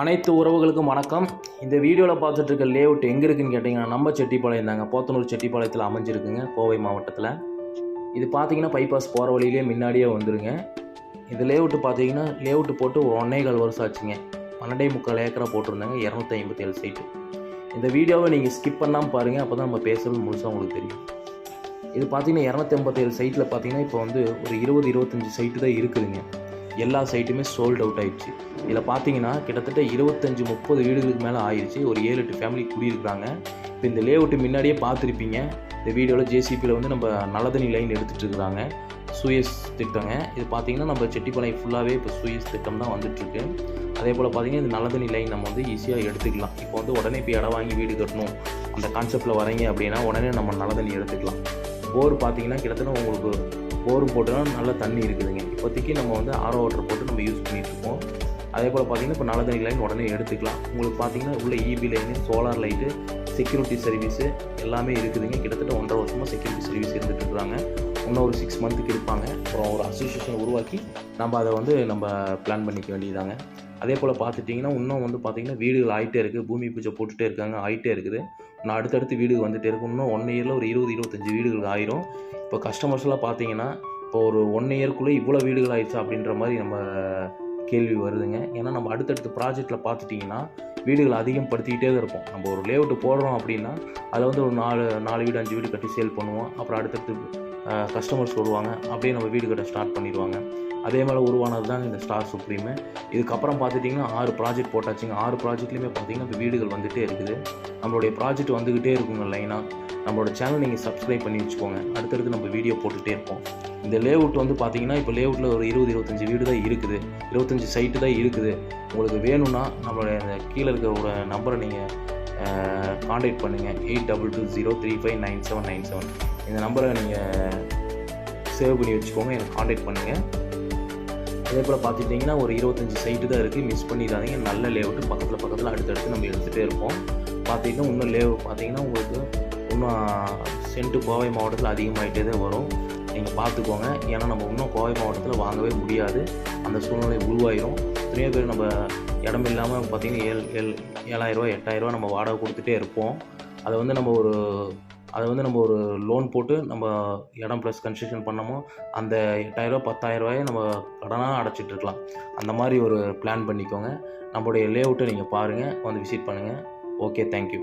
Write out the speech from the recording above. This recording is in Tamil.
அனைத்து உறவுகளுக்கும் வணக்கம். இந்த வீடியோவில் பார்த்துட்டு இருக்க லேஅவுட் எங்கே இருக்குன்னு கேட்டிங்கன்னா நம்ம செட்டிப்பாளையம் தாங்க. போத்தனூர் செட்டிப்பாளையத்தில் அமைஞ்சிருக்குங்க கோவை மாவட்டத்தில். இது பார்த்தீங்கன்னா பைபாஸ் போகிற வழியிலே முன்னாடியே வந்துருங்க. இந்த லேஅவுட்டு பார்த்தீங்கன்னா லேஅவுட்டு போட்டு ஒரு ஒன்னே கால் வருஷம் ஆச்சுங்க. பன்னெண்டே முக்கால் ஏக்கராக போட்டிருந்தாங்க இரநூத்தி ஐம்பத்தி ஏழு சைட்டு இந்த வீடியோவை நீங்கள் ஸ்கிப் பண்ணாமல் பாருங்கள் அப்போ தான் நம்ம பேசுகிறது முழுசாக உங்களுக்கு தெரியும். இது பார்த்தீங்கன்னா இரநூத்தி ஐம்பத்தேழு சைட்டில் பார்த்தீங்கன்னா இப்போ வந்து ஒரு இருபது இருபத்தஞ்சி சைட்டு தான் இருக்குதுங்க. எல்லா சைட்டுமே சோல்ட் அவுட் ஆயிடுச்சு. இதில் பார்த்தீங்கன்னா கிட்டத்தட்ட இருபத்தஞ்சி முப்பது வீடுகளுக்கு மேலே ஆயிடுச்சு ஒரு ஏழு எட்டு ஃபேமிலி குடியிருக்காங்க இப்போ இந்த லேஅவுட்டு முன்னாடியே பார்த்துருப்பீங்க இந்த வீடியோவில் ஜேசிபியில் வந்து நம்ம நலதனி லைன் எடுத்துகிட்டு இருக்கிறாங்க சுயஸ் திட்டங்க. இது பார்த்தீங்கன்னா நம்ம செட்டிப்பாளையம் ஃபுல்லாகவே இப்போ சுயஸ் திட்டம் தான் வந்துட்டுருக்கு. அதே போல் பார்த்தீங்கன்னா இந்த நலதனி லைன் நம்ம வந்து ஈஸியாக எடுத்துக்கலாம். இப்போ வந்து உடனே இப்போ இடம் வாங்கி வீடு கட்டணும். அந்த கான்செப்டில் வரீங்க அப்படின்னா உடனே நம்ம நலதனி எடுத்துக்கலாம். போர் பார்த்தீங்கன்னா கிட்டத்தட்ட உங்களுக்கு போர் போட்டோம்னா நல்ல தண்ணி இருக்குதுங்க. இப்போதைக்கு நம்ம வந்து ஆரோ வாட்டர் போட்டு நம்ம யூஸ் பண்ணிட்டு அதே போல் பார்த்தீங்கன்னா இப்போ நல்ல தண்ணி லைன் உடனே எடுத்துக்கலாம். உங்களுக்கு பார்த்தீங்கன்னா உள்ள EB line solar light security service எல்லாமே இருக்குதுங்க. கிட்டத்தட்ட ஒன்றரை வருஷமாக செக்யூரிட்டி சர்வீஸ் இருந்துட்டு இருக்காங்க. இன்னும் ஒரு சிக்ஸ் மந்த்துக்கு இருப்பாங்க. அப்புறம் ஒரு அசோசியேஷன் உருவாக்கி நம்ம அதை வந்து நம்ம பிளான் பண்ணிக்க வேண்டியதாங்க அதே போல் பார்த்துட்டிங்கன்னா இன்னும் வந்து பார்த்திங்கன்னா வீடுகள் ஆகிட்டே இருக்குது பூமி பூஜை போட்டுகிட்டே இருக்காங்க. ஆகிட்டே இருக்குது. நான் அடுத்தடுத்து வீடு வந்துட்டே இருக்கும் இன்னும் ஒன் இயரில் ஒரு இருபது இருபத்தஞ்சி வீடுகள் ஆயிரும். இப்போ கஸ்டமர்ஸ்லாம் பார்த்தீங்கன்னா இப்போ ஒரு ஒன் இயர்க்குள்ளே இவ்வளோ வீடுகள் ஆயிடுச்சு அப்படின்ற மாதிரி நம்ம கேள்வி வருதுங்க. ஏன்னா நம்ம அடுத்தடுத்த ப்ராஜெக்டில் பார்த்துட்டிங்கன்னா வீடுகள் அதிகம் படுத்திக்கிட்டே தான் இருப்போம். நம்ம ஒரு லேஅவுட்டு போடுறோம் அப்படின்னா அதில் வந்து ஒரு நாலு நாலு வீடு அஞ்சு வீடு கட்டி சேல் பண்ணுவோம். அப்புறம் அடுத்தடுத்து கஸ்டமர்ஸ் வருவாங்க. அப்படியே நம்ம வீடு கட்ட ஸ்டார்ட் பண்ணிடுவாங்க. அதே மாதிரி உருவானது தான் இந்த ஸ்டார் சுப்ரீமு இதுக்கப்புறம் பார்த்துட்டிங்கன்னா ஆறு ப்ராஜெக்ட் போட்டாச்சுங்க. ஆறு ப்ராஜெக்ட்லேயுமே பார்த்தீங்கன்னா இப்போ வீடுகள் வந்துகிட்டே இருக்குது. நம்மளுடைய ப்ராஜெக்ட் வந்துக்கிட்டே இருக்குங்க லைனாக நம்மளோட சேனல் நீங்கள் சப்ஸ்கிரைப் பண்ணி வச்சுக்கோங்க. அடுத்தடுத்து நம்ம வீடியோ போட்டுகிட்டே இருப்போம். இந்த லேஅவுட் வந்து பார்த்தீங்கன்னா இப்போ லேஅவுட்டில் ஒரு இருபது இருபத்தஞ்சி வீடு தான் இருக்குது. இருபத்தஞ்சி சைட்டு தான் இருக்குது. உங்களுக்கு வேணும்னா நம்மளுடைய அந்த கீழே இருக்கிற ஒரு நம்பரை நீங்கள் காண்டாக்ட் பண்ணுங்கள் eight double two zero three five nine seven nine seven இந்த நம்பரை நீங்கள் சேவ் பண்ணி வச்சுக்கோங்க எனக்கு காண்டாக்ட் பண்ணுங்கள் அதே போல் பார்த்துட்டிங்கன்னா ஒரு இருபத்தஞ்சி சைட்டு தான் இருக்குது மிஸ் பண்ணிடாதீங்க. நல்ல லேஅவுட்டு பக்கத்தில் பக்கத்தில் அடுத்தடுத்து நம்ம எடுத்துகிட்டே இருப்போம். பார்த்திங்கன்னா இன்னும் லேவ் பார்த்தீங்கன்னா உங்களுக்கு இன்னும் சென்ட்டு கோவை மாவட்டத்தில் அதிகமாகிட்டே தான் வரும். நீங்கள் பார்த்துக்கோங்க. ஏன்னா நம்ம இன்னும் கோவை மாவட்டத்தில் வாங்கவே முடியாது. அந்த சூழ்நிலை உருவாயிரும். எத்தனையோ பேர் நம்ம இடம் இல்லாமல் பார்த்தீங்கன்னா ஏழு ஏழு ஏழாயிரரூவா எட்டாயிரரூவா நம்ம வாடகை கொடுத்துட்டே இருப்போம். அதை வந்து நம்ம ஒரு அதை வந்து நம்ம ஒரு லோன் போட்டு நம்ம இடம் ப்ளஸ் கன்ஸ்ட்ரக்ஷன் பண்ணமோ அந்த எட்டாயிரரூவா பத்தாயிரரூவாயை நம்ம கடனாக அடைச்சிட்டு இருக்கலாம். அந்த மாதிரி ஒரு பிளான் பண்ணிக்கோங்க. நம்மளுடைய லேஅவுட்டை நீங்கள் பாருங்கள் வந்து விசிட் பண்ணுங்கள் ஓகே தேங்க்யூ